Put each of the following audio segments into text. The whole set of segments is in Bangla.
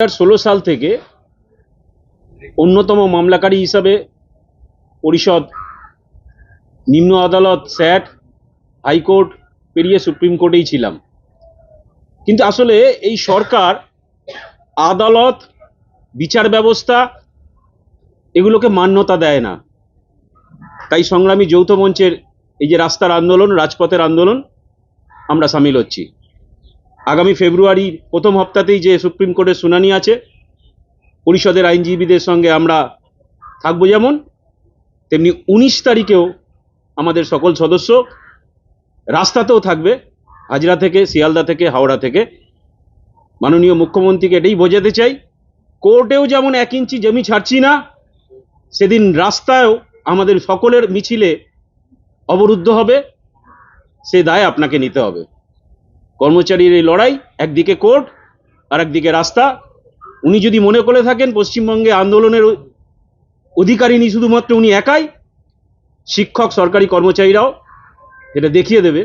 হাজার সাল থেকে অন্যতম মামলাকারী হিসাবে পরিষদ, নিম্ন আদালত স্যাট হাইকোর্ট, পেরিয়ে সুপ্রিম কোর্টেই ছিলাম। কিন্তু আসলে এই সরকার, আদালত, বিচার ব্যবস্থা, এগুলোকে মান্যতা দেয় না। তাই সংগ্রামী যৌথ মঞ্চের এই যে রাস্তার আন্দোলন, রাজপথের আন্দোলন, আমরা সামিল হচ্ছি। আগামী ফেব্রুয়ারির প্রথম হপ্তাতেই যে সুপ্রিম কোর্টের শুনানি আছে, পরিষদের আইনজীবীদের সঙ্গে আমরা থাকব যেমন, তেমনি উনিশ তারিখেও আমাদের সকল সদস্য রাস্তাতেও থাকবে, হাজরা থেকে, শিয়ালদা থেকে, হাওড়া থেকে। মাননীয় মুখ্যমন্ত্রীকে এটাই বোঝাতে চাই, কোর্টেও যেমন এক ইঞ্চি জমি ছাড়ছি না, সেদিন রাস্তায়ও আমাদের সকলের মিছিলে অবরুদ্ধ হবে, সে দায় আপনাকে নিতে হবে। কর্মচারীর এই লড়াই, একদিকে কোর্ট আর একদিকে রাস্তা। উনি যদি মনে করে থাকেন, পশ্চিমবঙ্গে আন্দোলনের অধিকারিনী শুধুমাত্র উনি একাই, শিক্ষক, সরকারি কর্মচারীরাও এটা দেখিয়ে দেবে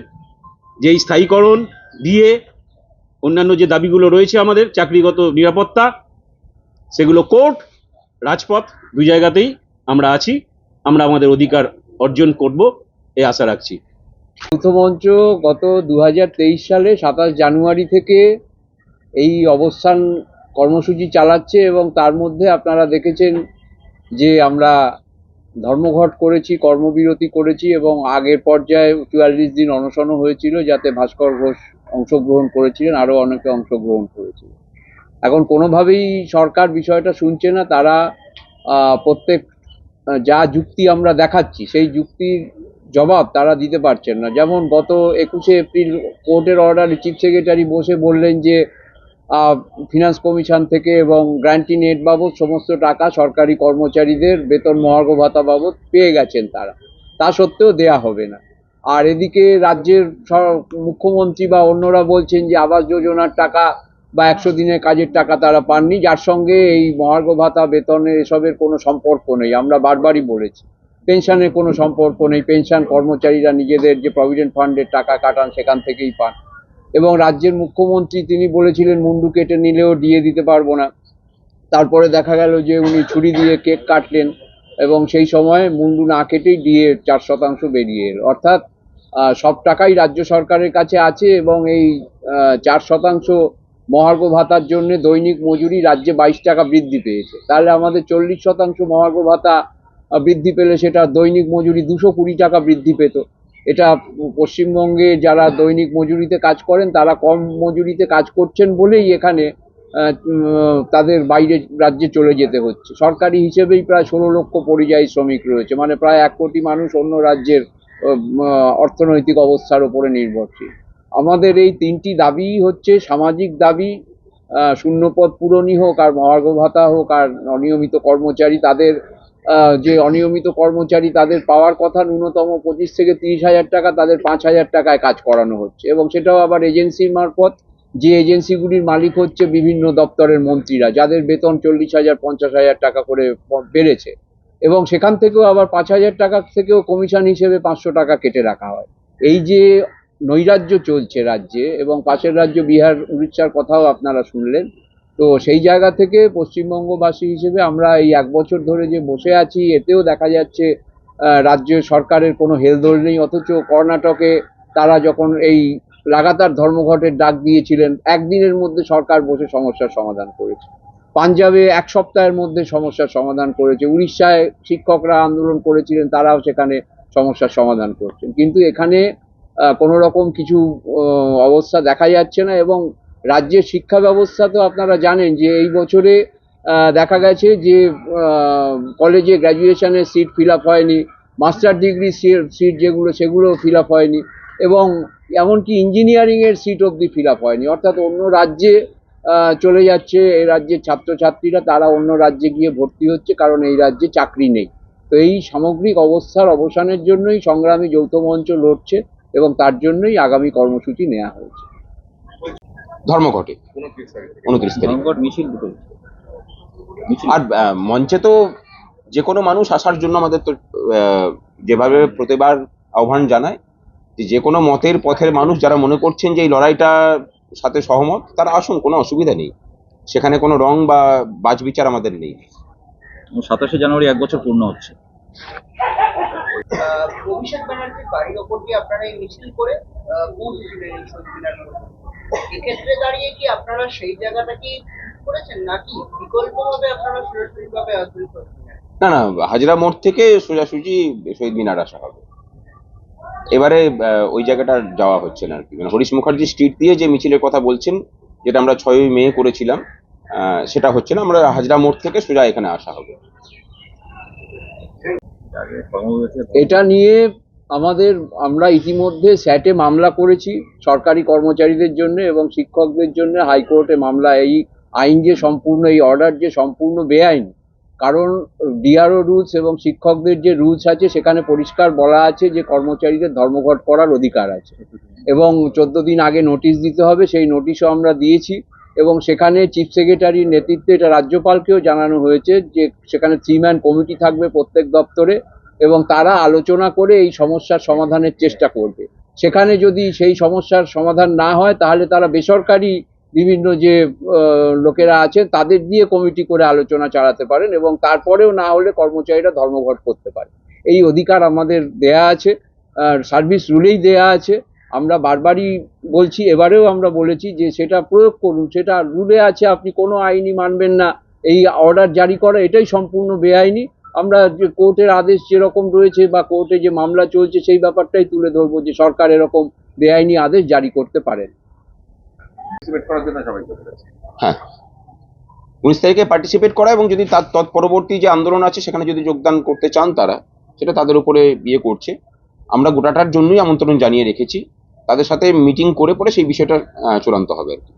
যে এই স্থায়ীকরণ দিয়ে অন্যান্য যে দাবিগুলো রয়েছে আমাদের, চাকরিগত নিরাপত্তা, সেগুলো কোর্ট, রাজপথ দুই জায়গাতেই আমরা আছি। আমরা আমাদের অধিকার অর্জন করব এই আশা রাখছি। যৌথ গত দু হাজার তেইশ সালে সাতাশ জানুয়ারি থেকে এই অবস্থান কর্মসূচি চালাচ্ছে এবং তার মধ্যে আপনারা দেখেছেন যে আমরা ধর্মঘট করেছি, কর্মবিরতি করেছি এবং আগের পর্যায়ে চুয়াল্লিশ দিন অনশনও হয়েছিল যাতে ভাস্কর ঘোষ অংশগ্রহণ করেছিলেন, আরও অনেকে অংশগ্রহণ করেছিল। এখন কোনোভাবেই সরকার বিষয়টা শুনছে না, তারা প্রত্যেক, যা যুক্তি আমরা দেখাচ্ছি, সেই যুক্তির জবাব তারা দিতে পারছেন না। যেমন গত একুশে এপ্রিল কোর্টের অর্ডারে চিফ সেক্রেটারি বসে বললেন যে ফিনান্স কমিশন থেকে এবং গ্র্যান্টি নেট বাবদ সমস্ত টাকা সরকারি কর্মচারীদের বেতন মহার্ঘ ভাতা বাবদ পেয়ে গেছেন তারা। তা সত্ত্বেও দেয়া হবে না। আর এদিকে রাজ্যের মুখ্যমন্ত্রী বা অন্যরা বলছেন যে, আবাস যোজনার টাকা বা একশো দিনের কাজের টাকা তারা পাননি। যার সঙ্গে এই মহার্ঘ ভাতা বেতনের এসবের কোনো সম্পর্ক নেই। আমরা বারবারই বলেছি। পেনশনের কোনো সম্পর্ক নেই। পেনশন কর্মচারীরা নিজেদের যে প্রভিডেন্ট ফান্ডের টাকা কাটান সেখান থেকেই পান। এবং রাজ্যের মুখ্যমন্ত্রী তিনি বলেছিলেন, মুন্ডু কেটে নিলেও দিয়ে দিতে পারব না। তারপরে দেখা গেল যে উনি ছুরি দিয়ে কেক কাটলেন এবং সেই সময় মুন্ডু না কেটেই দিয়ে চার শতাংশ বেরিয়ে এলো। অর্থাৎ সব টাকাই রাজ্য সরকারের কাছে আছে এবং এই চার শতাংশ মহার্ঘ ভাতার জন্য দৈনিক মজুরি রাজ্যে বাইশ টাকা বৃদ্ধি পেয়েছে। তাহলে আমাদের চল্লিশ শতাংশ মহার্ঘ ভাতা বৃদ্ধি পেলে সেটা দৈনিক মজুরি দুশো কুড়ি টাকা বৃদ্ধি পেত। এটা পশ্চিমবঙ্গে যারা দৈনিক মজুরিতে কাজ করেন, তারা কম মজুরিতে কাজ করছেন বলেই এখানে তাদের বাইরে রাজ্যে চলে যেতে হচ্ছে। সরকারি হিসেবেই প্রায় ষোলো লক্ষ পরিযায়ী শ্রমিক রয়েছে মানে প্রায় এক কোটি মানুষ অন্য রাজ্যের অর্থনৈতিক অবস্থার উপরে নির্ভরশীল। আমাদের এই তিনটি দাবি হচ্ছে সামাজিক দাবি শূন্যপদ পূরণই হোক আর মহার্ঘ ভাতা হোক আর অনিয়মিত কর্মচারী, তাদের যে অনিয়মিত কর্মচারী তাদের পাওয়ার কথা ন্যূনতম পঁচিশ থেকে তিরিশ হাজার টাকা, তাদের পাঁচ হাজার টাকায় কাজ করানো হচ্ছে। এবং সেটাও আবার এজেন্সির মারফত, যে এজেন্সিগুলির মালিক হচ্ছে বিভিন্ন দপ্তরের মন্ত্রীরা, যাদের বেতন চল্লিশ হাজার, পঞ্চাশ হাজার টাকা করে বেড়েছে। এবং সেখান থেকেও আবার পাঁচ হাজার টাকা থেকেও কমিশন হিসেবে পাঁচশো টাকা কেটে রাখা হয়। এই যে নৈরাজ্য চলছে রাজ্যে, এবং পাশের রাজ্য বিহার, উড়িষ্যার কথাও আপনারা শুনলেন তো সেই জায়গা থেকে পশ্চিমবঙ্গবাসী হিসেবে আমরা এই এক বছর ধরে যে বসে আছি, এতেও দেখা যাচ্ছে রাজ্য সরকারের কোনো হেলদোল নেই, অথচ কর্ণাটকে তারা যখন এই লাগাতার ধর্মঘটের ডাক দিয়েছিলেন, একদিনের মধ্যে সরকার বসে সমস্যার সমাধান করেছে। পাঞ্জাবে এক সপ্তাহের মধ্যে সমস্যার সমাধান করেছে, উড়িষ্যায় শিক্ষকরা আন্দোলন করেছিলেন, তারাও সেখানে সমস্যার সমাধান করছেন। কিন্তু এখানে কোনো রকম কিছু অবস্থা দেখা যাচ্ছে না এবং রাজ্যের শিক্ষা ব্যবস্থা তো আপনারা জানেন যে এই বছরে দেখা গেছে যে কলেজে গ্র্যাজুয়েশনের সিট ফিল আপ হয়নি মাস্টার ডিগ্রি সিট যেগুলো সেগুলো ফিল আপ হয়নি এবং এমনকি ইঞ্জিনিয়ারিংয়ের সিট অবধি ফিল আপ হয়নি। অর্থাৎ অন্য রাজ্যে চলে যাচ্ছে এই রাজ্যের ছাত্রছাত্রীরা, তারা অন্য রাজ্যে গিয়ে ভর্তি হচ্ছে কারণ এই রাজ্যে চাকরি নেই। তো এই সামগ্রিক অবস্থার অবসানের জন্যই সংগ্রামী যৌথ মঞ্চ লড়ছে এবং তার জন্যই আগামী কর্মসূচি নেওয়া হয়েছে। ধর্মঘটে উনত্রিশ তারিখ। আর মঞ্চে তো যে কোনো মানুষ আসার জন্য আমাদের তো আহ, যেভাবে প্রতিবার আহ্বান জানায় যে যে কোনো মতের পথের মানুষ যারা মনে করছেন যে এই লড়াইটার সাথে সহমত তারা আসুন কোনো অসুবিধা নেই। সেখানে কোনো রং বা বাজ বিচার আমাদের নেই। সাতাশে জানুয়ারি এক বছর পূর্ণ হচ্ছে। অভিষেক ব্যানার্জির বাড়ির ওপর দিয়ে আপনারা এই মিছিল করে পৌঁছেছিলেন এক্ষেত্রে দাঁড়িয়ে কি আপনারা সেই জায়গাটা কি করেছেন? নাকি বিকল্পভাবে আপনারা সরাসরি ভাবে আসবেন না না হাজরা মোড় থেকে সোজাসুজি শহীদ মিনার আসা হবে। এবারে ওই জায়গাটা যাওয়া হচ্ছে না আর কি। মানে হরিশ মুখার্জি স্ট্রিট দিয়ে যে মিছিলের কথা বলছেন যেটা আমরা ছয়ই মে করেছিলাম আহ, সেটা হচ্ছে না। আমরা হাজরা মোড় থেকে সোজা এখানে আসা হবে। এটা নিয়ে আমাদের, আমরা ইতিমধ্যে স্যাটে মামলা করেছি সরকারি কর্মচারীদের জন্য এবং শিক্ষকদের জন্য হাইকোর্টে মামলা। এই আইন যে সম্পূর্ণ, এই অর্ডার যে সম্পূর্ণ বেআইন, কারণ ডিআরও রুলস এবং শিক্ষকদের যে রুলস আছে, সেখানে পরিষ্কার বলা আছে যে কর্মচারীদের ধর্মঘট করার অধিকার আছে। এবং চোদ্দ দিন আগে নোটিশ দিতে হবে, সেই নোটিশও আমরা দিয়েছি। এবং সেখানে চিফ সেক্রেটারির নেতৃত্বে এটা রাজ্যপালকেও জানানো হয়েছে যে সেখানে থ্রি ম্যান কমিটি থাকবে প্রত্যেক দপ্তরে। এবং তারা আলোচনা করে এই সমস্যার সমাধানের চেষ্টা করবে। সেখানে যদি সেই সমস্যার সমাধান না হয়, তাহলে তারা বেসরকারি বিভিন্ন যে লোকেরা আছেন, তাদের দিয়ে কমিটি করে আলোচনা চালাতে পারেন এবং তারপরেও না হলে কর্মচারীরা ধর্মঘট করতে পারে। এই অধিকার আমাদের দেয়া আছে সার্ভিস রুলেই দেয়া আছে। আমরা বারবারই বলছি, এবারেও আমরা বলেছি যে, সেটা প্রয়োগ করুন, সেটা রুলে আছে, আপনি কোনো আইনি মানবেন না। এই অর্ডার জারি করা, এটাই সম্পূর্ণ বেআইনি। আমরা যে কোর্টের আদেশ যেরকম রয়েছে বা কোর্টে যে মামলা চলছে সেই ব্যাপারটাই তুলে ধরবো যে সরকার এরকম বেআইনি আদেশ জারি করতে পারেন। হ্যাঁ। উনিশ তারিখে পার্টিসিপেট করা এবং যদি তার তৎপরবর্তী যে আন্দোলন আছে সেখানে যদি যোগদান করতে চান তারা সেটা তাদের উপরে বিয়ে করছে। আমরা গোটাটার জন্যই আমন্ত্রণ জানিয়ে রেখেছি। তাদের সাথে মিটিং করে পরে সেই বিষয়টা চূড়ান্ত হবে আর কি।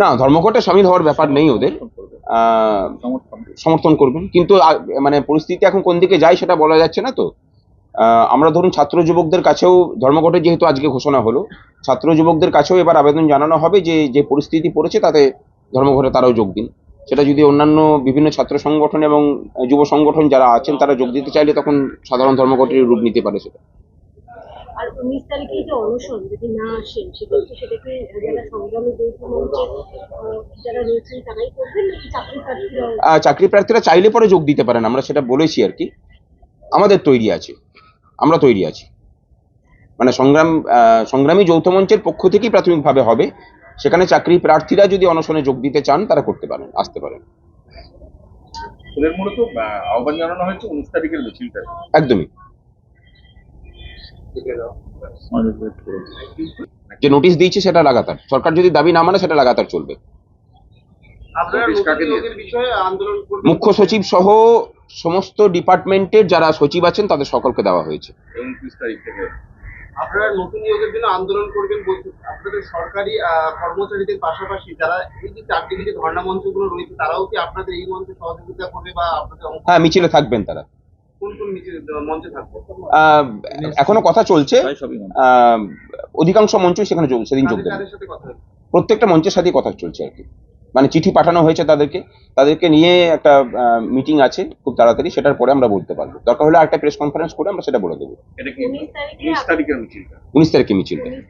না ধর্মঘটে সামিল হওয়ার ব্যাপার নেই ওদের। সমর্থন সমর্থন করবেন কিন্তু মানে পরিস্থিতি এখন কোন দিকে যায় সেটা বলা যাচ্ছে না তো। আমরা ধরুন ছাত্র যুবকদের কাছেও ধর্মঘটে যেহেতু আজকে ঘোষণা হলো ছাত্র যুবকদের কাছেও এবার আবেদন জানানো হবে যে যে পরিস্থিতি পড়েছে তাতে ধর্মঘটে তারাও যোগ দিন। সেটা যদি অন্যান্য বিভিন্ন ছাত্র সংগঠন এবং যুব সংগঠন যারা আছেন তারা যোগ দিতে চাইলে তখন সাধারণ ধর্মঘটের রূপ নিতে পারে সেটা। আর উনিশ তারিখে যে অনশন যদি না আসেন সেক্ষেত্রে সেটাকে যারা সংগ্রামী যৌথ মঞ্চে যারা রয়েছেন তারাই করবেন নাকি চাকরি প্রার্থীরা চাকরি প্রার্থীরা চাইলে পরে যোগ দিতে পারেন আমরা সেটা বলেছি আর কি। আমাদের তৈরি আছে আমরা তৈরি আছি। মানে সংগ্রাম আহ, সংগ্রামী যৌথ মঞ্চের পক্ষ থেকেই প্রাথমিকভাবে হবে। সেখানে চাকরি প্রার্থীরা যদি অনশনে যোগ দিতে চান তারা করতে পারেন আসতে পারেন। মূলত আহ্বান জানানো হয়েছে উনিশ তারিখের মিছিলটা একদমই। যে নোটিশ দিয়েছে সেটা লাগাতার। সরকার যদি দাবি না মানে সেটা লাগাতার চলবে। মুখ্য সচিব সহ সমস্ত ডিপার্টমেন্টের যারা সচিব আছেন তাদের সকলকে দেওয়া হয়েছে। তারিখ থেকে। আপনারা নতুন নিয়োগের জন্য আন্দোলন করবেন বলতে আপনাদের সরকারি আহ, কর্মচারীদের পাশাপাশি যারা এই যে চারদিকে যে ধর্ণা মঞ্চগুলো রয়েছে তারাও কি আপনাদের এই মঞ্চে সহযোগিতা করবে বা আপনাদের হ্যাঁ মিছিলে থাকবেন তারা। এখনও কথা চলছে। অধিকাংশ মঞ্চই সেখানে যোগ- সেদিন যোগ দেবে। প্রত্যেকটা মঞ্চের সাথেই কথা চলছে আর কি। মানে চিঠি পাঠানো হয়েছে তাদেরকে। তাদেরকে নিয়ে একটা মিটিং আছে খুব তাড়াতাড়ি সেটার পরে আমরা বলতে পারব। দরকার হলে একটা প্রেস কনফারেন্স করে আমরা সেটা বলে দেবো। উনিশ তারিখে মিছিলটা। মিছিল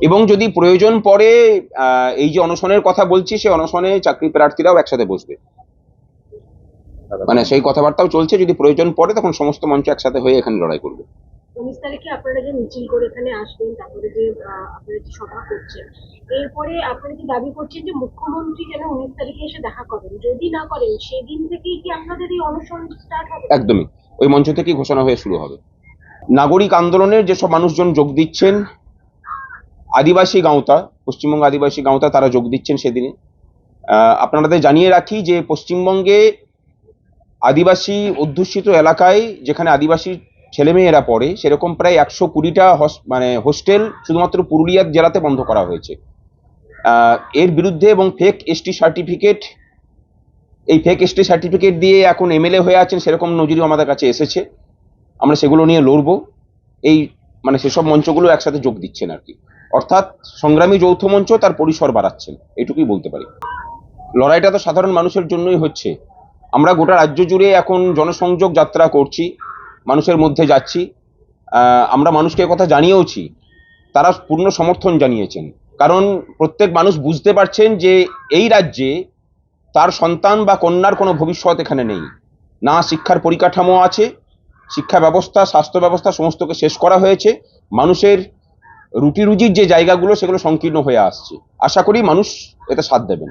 এবং যদি প্রয়োজন পড়ে আহ, এই যে অনশনের কথা বলছি সে অনশনে চাকরি প্রার্থীরাও একসাথে বসবে। মানে সেই কথাবার্তাও চলছে যদি প্রয়োজন পড়ে তখন সমস্ত মঞ্চ একসাথে হয়ে এখানে লড়াই করবে। উনিশ তারিখে আপনারা যে মিছিল করে এখানে আসবেন তারপরে যে আপনারা যে সভা করছেন এরপরে আপনারা কি দাবি করছেন যে মুখ্যমন্ত্রী যেন উনিশ তারিখে এসে দেখা করেন? যদি না করেন সেদিন থেকেই কি আপনাদের এই অনশন স্টার্ট হবে? একদমই। ওই মঞ্চ থেকেই ঘোষণা হয়ে শুরু হবে। নাগরিক আন্দোলনের যেসব মানুষজন যোগ দিচ্ছেন আদিবাসী গাঁওতা পশ্চিমবঙ্গ আদিবাসী গাঁওতা তারা যোগ দিচ্ছেন সেদিনে। আহ, আপনাদের জানিয়ে রাখি যে পশ্চিমবঙ্গে আদিবাসী অধ্যুষিত এলাকায় যেখানে আদিবাসী ছেলেমেয়েরা পড়ে, সেরকম প্রায় একশো কুড়িটা হস- মানে হোস্টেল শুধুমাত্র পুরুলিয়ার জেলাতে বন্ধ করা হয়েছে। এর বিরুদ্ধে এবং ফেক এসটি সার্টিফিকেট এই ফেক এসটি সার্টিফিকেট দিয়ে এখন এমএলএ হয়ে আছেন, সেরকম নজিরও আমাদের কাছে এসেছে। আমরা সেগুলো নিয়ে লড়বো। এই মানে সেসব মঞ্চগুলো একসাথে যোগ দিচ্ছেন আর কি। অর্থাৎ সংগ্রামী যৌথ মঞ্চ তার পরিসর বাড়াচ্ছেন, এটুকুই বলতে পারি। লড়াইটা তো সাধারণ মানুষের জন্যই হচ্ছে। আমরা গোটা রাজ্য জুড়ে এখন জনসংযোগ যাত্রা করছি, মানুষের মধ্যে যাচ্ছি। আমরা মানুষকে কথা জানিয়েওছি, তারা পূর্ণ সমর্থন জানিয়েছেন। কারণ প্রত্যেক মানুষ বুঝতে পারছেন যে এই রাজ্যে তার সন্তান বা কন্যার কোনো ভবিষ্যৎ এখানে নেই। না শিক্ষার পরিকাঠামো আছে, শিক্ষা ব্যবস্থা, স্বাস্থ্য ব্যবস্থা সমস্তকে শেষ করা হয়েছে। মানুষের রুটি রুজির যে জায়গাগুলো, সেগুলো সংকীর্ণ হয়ে আসছে। আশা করি মানুষ এতে সাথ দেবেন।